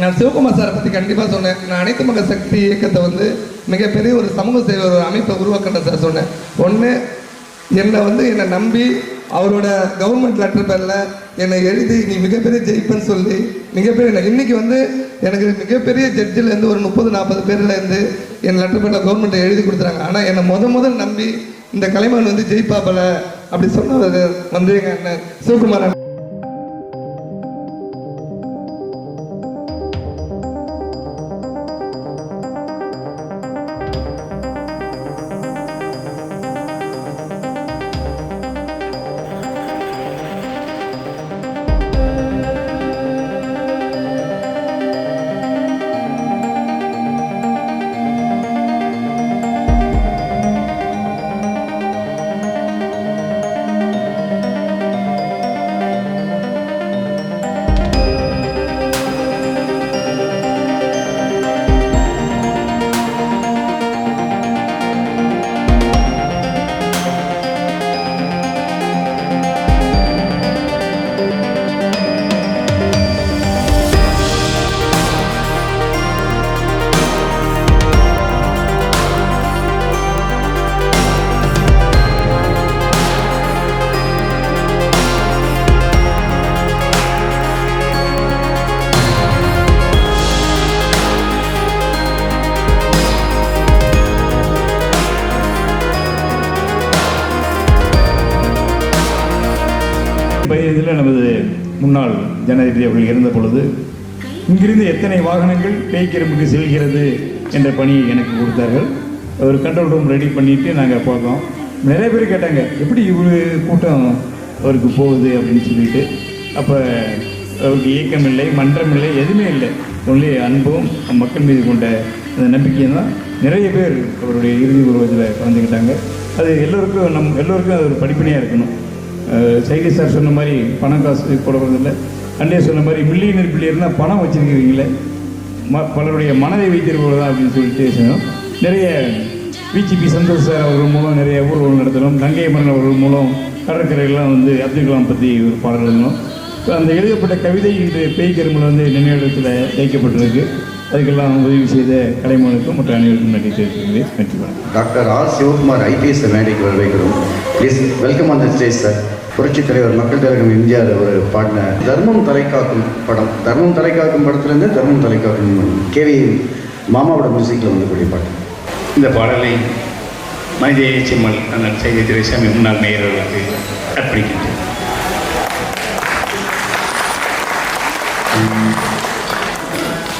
நான் சிவகுமார் சாரை பற்றி கண்டிப்பாக சொன்னேன். நான் அனைத்து மக்கள் சக்தி இயக்கத்தை வந்து மிகப்பெரிய ஒரு சமூக சேவை ஒரு அமைப்பை உருவாக்கணும் சார் சொன்னேன். ஒன்று என்னை வந்து என்னை நம்பி அவரோட கவர்மெண்ட் லெட்டர் பேரில் என்னை எழுதி நீ மிகப்பெரிய ஜெயிப்பேன்னு சொல்லி மிகப்பெரிய நான் இன்னைக்கு வந்து எனக்கு மிகப்பெரிய ஜட்ஜில் இருந்து ஒரு முப்பது நாற்பது பேர்லேருந்து என் லெட்டர் பேரில் கவர்மெண்ட்டை எழுதி கொடுத்துறாங்க. ஆனால் என்னை முத முதல் நம்பி இந்த கலைமான் வந்து ஜெயிப்பாப்பில் அப்படி சொன்னது வந்து எங்கள் அண்ணன் சிவகுமார் நமது முன்னாள் ஜனாதிபதி அவர்கள் இருந்த பொழுது இங்கிருந்து எத்தனை வாகனங்கள் பேய்க்கிரும்புக்கு செல்கிறது? என்ற பணியை எனக்கு கொடுத்தார்கள். ஒரு கண்ட்ரோல் ரூம் ரெடி பண்ணிவிட்டு நாங்கள் பார்த்தோம் நிறைய பேர் கேட்டாங்க எப்படி இவ்வளோ கூட்டம் அவருக்கு போகுது? அப்படின்னு சொல்லிட்டு. அப்போ அவருக்கு இயக்கம் இல்லை மன்றம் இல்லை எதுவுமே இல்லை. ஒன்லி அன்பும் மக்கள் மீது கொண்ட அந்த நம்பிக்கையும் தான் நிறைய பேர் அவருடைய இறுதி உருவத்தில் கலந்துக்கிட்டாங்க. அது எல்லோருக்கும் நம் எல்லோருக்கும் அது ஒரு படிப்பினையாக இருக்கணும். சைகை சார் சொன்ன மாதிரி பணம் காசு போடுறதில்ல. அண்டே சொன்ன மாதிரி மில்லியனர் பில்லியர்னா பணம் வச்சிருக்கிறீங்களே. ம பலருடைய மனதை வைத்திருப்பது அப்படின்னு சொல்லிட்டு சொன்னோம். நிறைய விஜிபி சந்தோஷ் சார் அவர்கள் மூலம் நிறைய ஊர்வலம் நடத்தணும் கங்கை மரன் அவர்கள் மூலம் கடற்கரையெல்லாம் வந்து அப்துல் கலாம் பற்றி ஒரு பாடல் எழுதணும் அந்த எழுதப்பட்ட கவிதை இன்று பேய்கரும்பில் வந்து நினைவிடத்தில் வைக்கப்பட்டிருக்கு. அதுக்கெல்லாம் உதவி செய்த கலைமனுக்கும் மற்ற அனைவருக்கும் நன்றி தெரிவித்துக்கிறேன் நன்றி வணக்கம். Doctor R. சிவகுமார் ஐபிஎஸ் மேடைக்கு வரவேற்கிறோம். Please welcome on the stage sir புரட்சித் தலைவர் மக்கள் தலைவர் எம்ஜிஆர் ஒரு பாடின தர்மம் தலைக்காக்கும் படம். தர்மம் தலைக்காக்கும் படத்துலேருந்து தர்மம் தலைக்காக்கும் கேவி மாமாவோட மியூசிக்கில் வந்துக்கூடிய பாட்டு. இந்த பாடலை மனித செம்மல் அண்ணன் செய்தி திரைசாமி முன்னாள் மேயர் அவர்களுக்கு அர்ப்பணிக்கின்றேன்.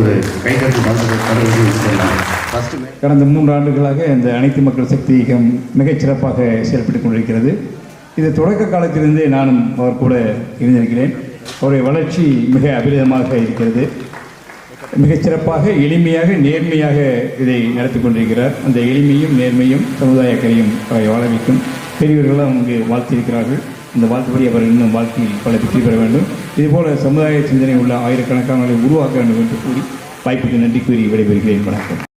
ஒரு சொல்லலாம் ஃபர்ஸ்ட் கடந்த மூன்று ஆண்டுகளாக இந்த அனைத்து மக்கள் சக்தி இயக்கம் மிகச்சிறப்பாக செயல்பட்டு கொண்டிருக்கிறது. இது தொடக்க காலத்திலிருந்தே நானும் அவர் கூட இருந்திருக்கிறேன். அவருடைய வளர்ச்சி மிக அபிரிதமாக இருக்கிறது. மிகச்சிறப்பாக எளிமையாக நேர்மையாக இதை நடத்தி கொண்டிருக்கிறார். அந்த எளிமையும் நேர்மையும் சமுதாய அவரை வாழ வைக்கும் பெரியவர்களும் அங்கு வாழ்த்தியிருக்கிறார்கள். இந்த வாழ்த்துப்படி அவர் இன்னும் வாழ்க்கையில் பல வெற்றி பெற வேண்டும். இதுபோல சமுதாய சிந்தனை உள்ள ஆயிரக்கணக்கானவர்களை உருவாக்க வேண்டும் என்று கூறி வாய்ப்புக்கு நன்றி கூறி விடைபெறுகிறேன். வணக்கம்.